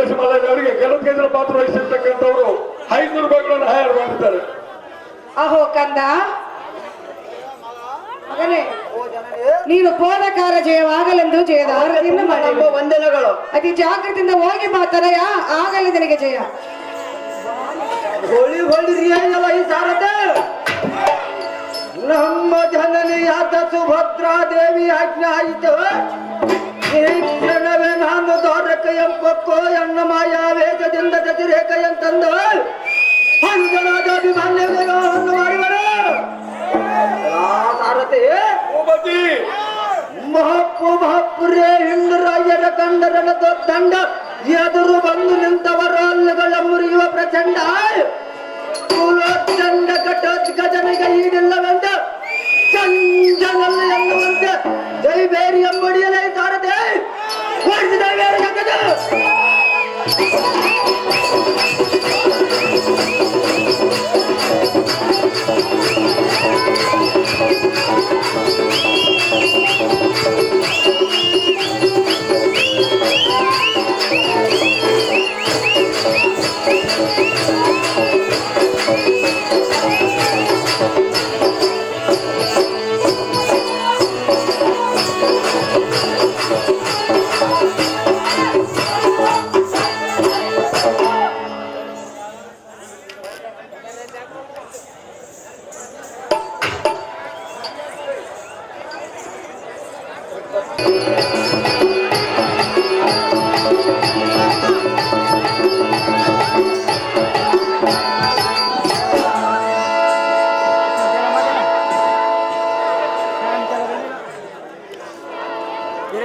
ನಾಯಕರಾಗಿರ್ತಕ್ಕಂಥ ಘೋಷಮಾಲ ಅವರಿಗೆ ಗೆಲುವು ಕೇಂದ್ರ ಪಾತ್ರ ವಹಿಸಿರ್ತಕ್ಕಂಥವ್ರು ಐನೂರು ರೂಪಾಯಿಗಳನ್ನು ಹೈರ್ ಮಾಡಿದ್ದಾರೆ. ಅಹೋ ಕಂದ. ಮಗನೇ ನೀನು ಪೋದಕಾರ ಜಯವಾಗಲೆಂದು ಜಯದ ಆರತಿಯನ್ನು ಮಾಡಿ ವಂದನೆಗಳು. ಅತಿ ಜಾಗೃತಿಯಿಂದ ಹೋಗಿ ಬಾ ತನಯ ಆಗಲಿ ನಿನಗೆ ಜಯ. ಹೋಳಿ ಹೋಳಿರಿ ಸುಭದ್ರಾ ದೇವಿ ಆಜ್ಞೆ ಆಯಿತು ಈ ಕ್ಷಣವೇ ನಾನು ದೋರಕ ಎಂಬಕ್ಕೋ ಎಣ್ಣ ಮಾಯ ವೇಗದಿಂದ ಗತಿರೇಖ ಎಂತಂದು ಅಂಜನಾದ ಅಭಿಮಾನ್ಯಗಳನ್ನು ಮಾಡಿದರು. ಆ ಸಾರಥಿ. ಮಹಪ್ಪು ಮಹಪ್ಪುರೇ ಹಿಂದರಾಯರ ಕಂಡರನ ದಂಡ ಎದುರು ಬಂದು ನಿಂತವರ ಅಲ್ಲುಗಳ ಮುರಿಯುವ ಪ್ರಚಂಡ. ಕುಲೋತ್ತಂಡ ಘಟೋತ್ಕಜನಿಗೆ ಈಡಿಲ್ಲವೆಂದ ಚಂಚಲಲ್ಲ ಎನ್ನುವಂತೆ ಜೈಬೇರಿ ಎಂಬಡಿಯಲೇ ಸಾರದೆ ಓಡಿಸಿದ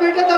পেটে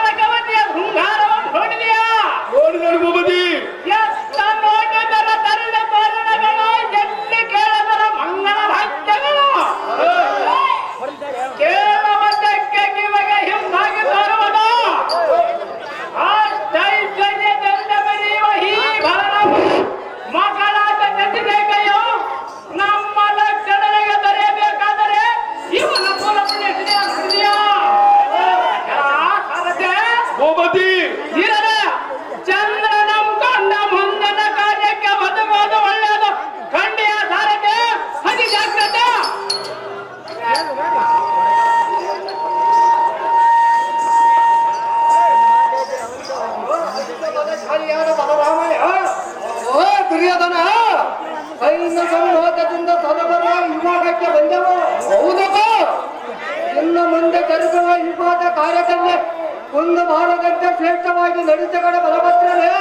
ಬಂದೆವು? ಹೌದಪ್ಪ. ಇನ್ನು ಮುಂದೆ ಕರೆಸುವ ಹಿಂಪಾದ ಕಾರ್ಯದಲ್ಲಿ ಒಂದು ಭಾರತಕ್ಕೆ ಶ್ರೇಷ್ಠವಾಗಿ ನಡೆಸಗಡ ಬಲಪತ್ರನೇ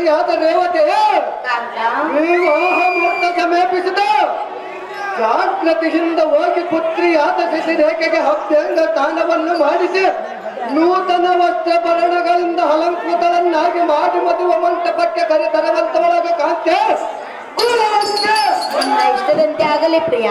ಪತಿಯಾದ ರೇವತೆ ವಿವಾಹ ಮುಹೂರ್ತ ಸಮೀಪಿಸಿದ ಜಾಗೃತಿಯಿಂದ ಹೋಗಿ ಪುತ್ರಿಯಾದ ಶಿಶಿರೇಖೆಗೆ ಹಬ್ಬೆಂಗ ದಾನವನ್ನು ಮಾಡಿಸಿ ನೂತನ ವಸ್ತ್ರಭರಣಗಳಿಂದ ಅಲಂಕೃತರನ್ನಾಗಿ ಮಾಡಿ ಮದುವೆ ಮಂಟಪಕ್ಕೆ ಕರೆತರುವಂತವಳಾಗ ಕಾಂತೆ ಇಷ್ಟದಂತೆ ಆಗಲಿ ಪ್ರಿಯ.